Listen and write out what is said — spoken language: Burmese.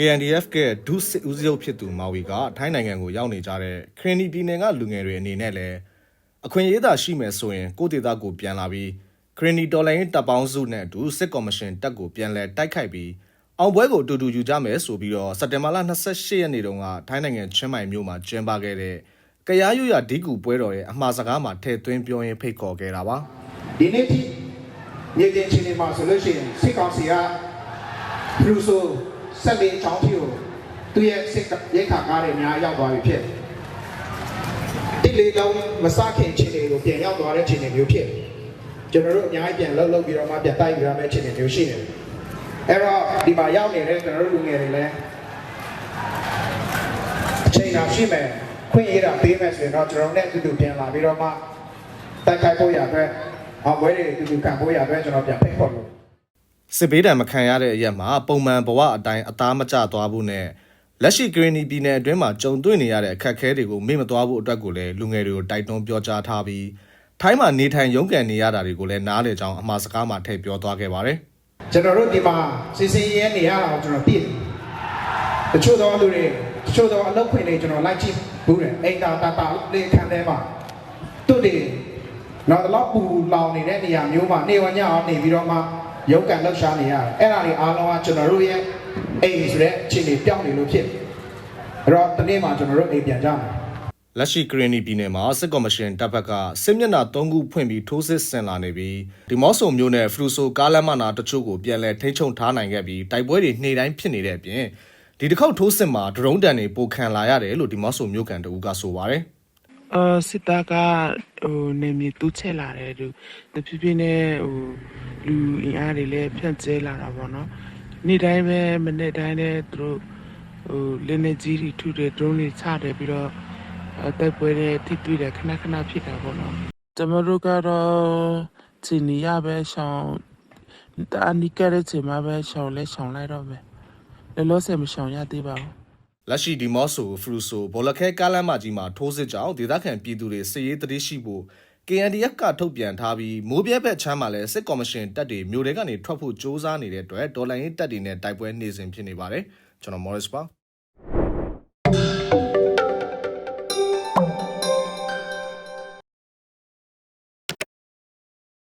KNDF ကဒုစစ်ဦးစီးချုပ်ဖြစ်သူမာဝီကထိုင်းနိုင်ငံကိုရောက်နေကြတဲ့ခရင်နီပြည်နယ်ကလူငယ်တွေအနေနဲ့လည်းအခွင့်အရေးသာရှိမယ်ဆိုရင်ကိုယ့်ဒေသကိုပြန်လာပြီးခရင်နီတော်လိုင်းတပ်ပေါင်းစုနဲ့အတူစစ်ကော်မရှင်တပ်ကိုပြန်လည်တိုက်ခိုက်ပြီးအောင်ပွဲကိုအတူတူယူကြမယ်ဆိုပြီးတော့စက်တင်ဘာလ28ရက်နေ့တုန်းကထိုင်းနိုင်ငံချင်းမိုင်မြို့မှာကျင်းပခဲ့တဲ့ကရားရွရဒီကူပွဲတော်ရဲ့အမှားစကားမှာထည့်သွင်းပြောရင်းဖိတ်ခေါ်ခဲ့တာပါဒီနေ့ထိမြေပြင်ချင်းနေမှာဆိုလို့ရှိရင်စစ်ကောင်စီကဘလူးဆို ဆက်လေးချောင်းဖြူသူရဲ့စစ်ရိတ်ခါကားတွေအများရောက်သွားပြီဖြစ်တိလေးလုံးမစခင်ချင်းတွေကိုပြန်ရောက်သွားတဲ့ချင်းတွေမျိုးဖြစ်ကျွန်တော်တို့အများကြီးပြန်လှုပ်လှုပ်ပြီးတော့မှပြန်တိုက်ပြီးရမယ့်ချင်းတွေမျိုးရှိနေတယ်အဲ့တော့ဒီမှာရောက်နေတဲ့ကျွန်တော်တို့လူငယ်တွေလည်းအချိန်သာရှိမယ်ခွင့်ရတာပေးမယ်ဆိုရင်တော့ကျွန်တော်တို့နဲ့အတူတူပြန်လာပြီးတော့မှတိုက်ခိုက်ဖို့ရအတွက်အောင်ပွဲတွေအတူတူခံဖို့ရအတွက်ကျွန်တော်ပြန်ဖိတ်ခေါ်လို့ စစ်ဘေးဒဏ်မခံရတဲ့အရက်မှာပုံမှန်ဘဝအတိုင်းအသားမကျသွားဖို့နဲ့လက်ရှိဂရနီပြည်နယ်အတွင်းမှာကြုံတွေ့နေရတဲ့အခက်အခဲတွေကိုမေ့မသွားဖို့အတွက်ကိုလည်းလူငယ်တွေကိုတိုက်တွန်းပြောကြားထားပြီးထိုင်းမှာနေထိုင်ရုန်းကန်နေရတာတွေကိုလည်းနားလည်ကြောင်းအမှားစကားမှာထည့်ပြောသွားခဲ့ပါတယ်ကျွန်တော်တို့ဒီမှာစီစီရဲနေရတာကိုကျွန်တော်သိတယ်တချို့သောလူတွေတချို့သောအလုပ်ခွင်တွေကျွန်တော်လိုက်ကြည့်ဘူးတယ်အိမ်တာတာတာလေးခံထဲမှာသူတွေတော့တော့ပူလောင်နေတဲ့နေရာမျိုးမှာနေဝညအောင်နေပြီးတော့မှ ရုပ်ကန်လှုပ်ရှားနေရတယ်အဲ့ဒါတွေအားလုံးကကျွန်တော်တို့ရဲ့အိမ်ဆိုတဲ့အခြေအနေပြောင်းနေလို့ဖြစ်တယ်အဲ့တော့ဒီနေ့မှာကျွန်တော်တို့အိမ်ပြန်ကြမယ်လက်ရှိဂရနီပြည်နယ်မှာစစ်ကော်မရှင်တပ်ဘက်ကစစ်မျက်နှာ၃ခုဖွင့်ပြီးထိုးစစ်ဆင်လာနေပြီးဒီမော့ဆိုမျိုးနဲ့ဖရူဆိုကားလမ်းမနာတချို့ကိုပြန်လည်ထိန်းချုပ်ထားနိုင်ခဲ့ပြီးတိုက်ပွဲတွေနေ့တိုင်းဖြစ်နေတဲ့အပြင်ဒီတစ်ခေါက်ထိုးစစ်မှာဒရုန်းတန်တွေပိုခံလာရတယ်လို့ဒီမော့ဆိုမျိုးကန်တဦးကဆိုပါတယ် အာစစ်သားကဟိုနေမြေတူးချက်လာတယ်သူတဖြည်းဖြည်းနဲ့ဟိုလူအင်အားတွေလည်းဖြန့်ကျဲလာတာပေါ့နော်နေ့တိုင်းပဲမနေ့တိုင်းလည်းသူတို့ဟိုလင်းနေကြီးတွေထုတယ်ဒရုန်းတွေချတယ်ပြီးတော့အဲတိုက်ပွဲတွေထိတွေ့တယ်ခဏခဏဖြစ်တာပေါ့နော်ကျွန်တော်တို့ကတော့ချီနီရပဲရှောင်းတာနီကတဲ့ချိန်မှာပဲရှောင်းလဲရှောင်းလိုက်တော့ပဲလောလောဆယ်မရှောင်ရသေးပါဘူး လက်ရှိဒီမော့ဆိုဖရူဆိုဘောလခဲကားလမ်းမကြီးမှာထိုးစစ်ကြောင်းဒေသခံပြည်သူတွေစစ်ရေးတတိရှိဖို့ KNDF ကထုတ်ပြန်ထားပြီးမိုးပြဲဘက်ချမ်းမှာလည်းစစ်ကော်မရှင်တပ်တွေမြို့တွေကနေထွက်ဖို့စ조사နေတဲ့အတွက်ဒေါ်လာရင်းတပ်တွေနဲ့တိုက်ပွဲနေစဉ်ဖြစ်နေပါတယ်ကျွန်တော် Morris ပါ